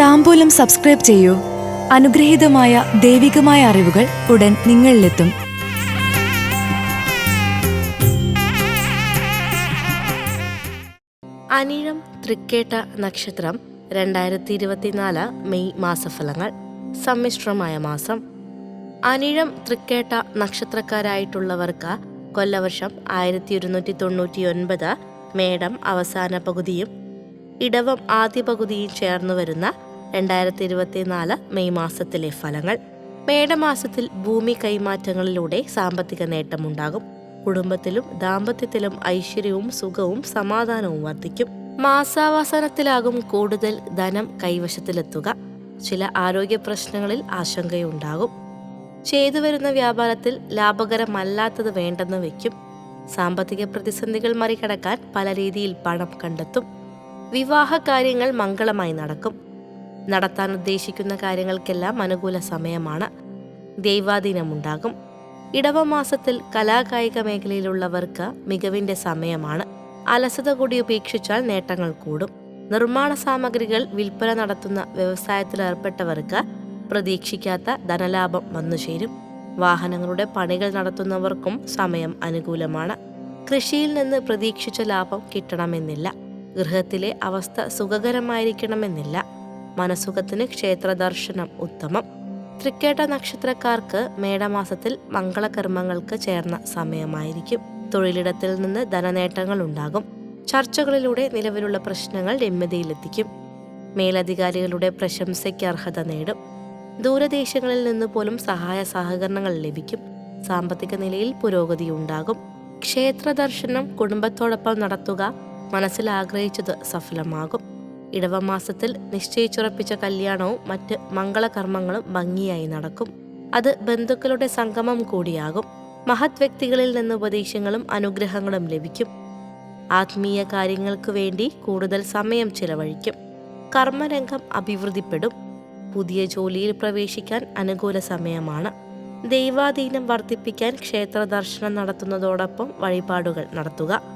താമ്പൂലം subscribe ചെയ്യൂ. അനുഗ്രഹീതമായ ദൈവികമായ അറിവുകൾ ഉടൻ നിങ്ങളിലെത്തും. അനിഴം തൃക്കേട്ട നക്ഷത്രം രണ്ടായിരത്തി ഇരുപത്തിനാല് മെയ് മാസഫലങ്ങൾ. സമ്മിശ്രമായ മാസം. അനിഴം തൃക്കേട്ട നക്ഷത്രക്കാരായിട്ടുള്ളവർക്ക് കൊല്ലവർഷം ആയിരത്തി ഒരുന്നൂറ്റി തൊണ്ണൂറ്റി ഒൻപത് മേടം അവസാന പകുതിയും ഇടവം ആദ്യ പകുതിയിൽ ചേർന്നു വരുന്ന രണ്ടായിരത്തി ഇരുപത്തിനാല് മെയ് മാസത്തിലെ ഫലങ്ങൾ. മേടമാസത്തിൽ ഭൂമി കൈമാറ്റങ്ങളിലൂടെ സാമ്പത്തിക നേട്ടമുണ്ടാകും. കുടുംബത്തിലും ദാമ്പത്യത്തിലും ഐശ്വര്യവും സുഖവും സമാധാനവും വർദ്ധിക്കും. മാസാവസാനത്തിലാകും കൂടുതൽ ധനം കൈവശത്തിലെത്തുക. ചില ആരോഗ്യ പ്രശ്നങ്ങളിൽ ആശങ്കയുണ്ടാകും. ചെയ്തു വരുന്ന വ്യാപാരത്തിൽ ലാഭകരമല്ലാത്തത് വേണ്ടെന്ന് വയ്ക്കും. സാമ്പത്തിക പ്രതിസന്ധികൾ മറികടക്കാൻ പല രീതിയിൽ പണം കണ്ടെത്തും. വിവാഹ കാര്യങ്ങൾ മംഗളമായി നടക്കും. നടത്താൻ ഉദ്ദേശിക്കുന്ന കാര്യങ്ങൾക്കെല്ലാം അനുകൂല സമയമാണ്. ദൈവാധീനമുണ്ടാകും. ഇടവമാസത്തിൽ കലാകായിക മേഖലയിലുള്ളവർക്ക് മികവിന്റെ സമയമാണ്. അലസത കൂടി ഉപേക്ഷിച്ചാൽ നേട്ടങ്ങൾ കൂടും. നിർമ്മാണ സാമഗ്രികൾ വിൽപ്പന നടത്തുന്ന വ്യവസായത്തിൽ ഏർപ്പെട്ടവർക്ക് പ്രതീക്ഷിക്കാത്ത ധനലാഭം വന്നുചേരും വാഹനങ്ങളുടെ പണികൾ നടത്തുന്നവർക്കും സമയം അനുകൂലമാണ്. കൃഷിയിൽ നിന്ന് പ്രതീക്ഷിച്ച ലാഭം കിട്ടണമെന്നില്ല. ഗൃഹത്തിലെ അവസ്ഥ സുഖകരമായിരിക്കണമെന്നില്ല. മനസുഖത്തിന് ക്ഷേത്ര ദർശനം ഉത്തമം. തൃക്കേട്ട നക്ഷത്രക്കാർക്ക് മേടമാസത്തിൽ മംഗളകർമ്മങ്ങൾക്ക് ചേർന്ന സമയമായിരിക്കും. തൊഴിലിടത്തിൽ നിന്ന് ധനനേട്ടങ്ങൾ ഉണ്ടാകും. ചർച്ചകളിലൂടെ നിലവിലുള്ള പ്രശ്നങ്ങൾ രമ്യതയിലെത്തിക്കും. മേലധികാരികളുടെ പ്രശംസയ്ക്ക് അർഹത നേടും. ദൂരദേശങ്ങളിൽ നിന്ന് പോലും സഹായ സഹകരണങ്ങൾ ലഭിക്കും. സാമ്പത്തിക നിലയിൽ പുരോഗതി ഉണ്ടാകും. ക്ഷേത്ര ദർശനം കുടുംബത്തോടൊപ്പം നടത്തുക മനസ്സിൽ ആഗ്രഹിച്ചത് സഫലമാകും. ഇടവമാസത്തിൽ നിശ്ചയിച്ചുറപ്പിച്ച കല്യാണവും മറ്റ് മംഗളകർമ്മങ്ങളും ഭംഗിയായി നടക്കും. അത് ബന്ധുക്കളുടെ സംഗമം കൂടിയാകും. മഹത് വ്യക്തികളിൽ നിന്ന് ഉപദേശങ്ങളും അനുഗ്രഹങ്ങളും ലഭിക്കും. ആത്മീയ കാര്യങ്ങൾക്ക് വേണ്ടി കൂടുതൽ സമയം ചിലവഴിക്കും. കർമ്മരംഗം അഭിവൃദ്ധിപ്പെടും. പുതിയ ജോലിയിൽ പ്രവേശിക്കാൻ അനുകൂല സമയമാണ്. ദൈവാധീനം വർദ്ധിപ്പിക്കാൻ ക്ഷേത്ര ദർശനം നടത്തുന്നതോടൊപ്പം വഴിപാടുകൾ നടത്തുക.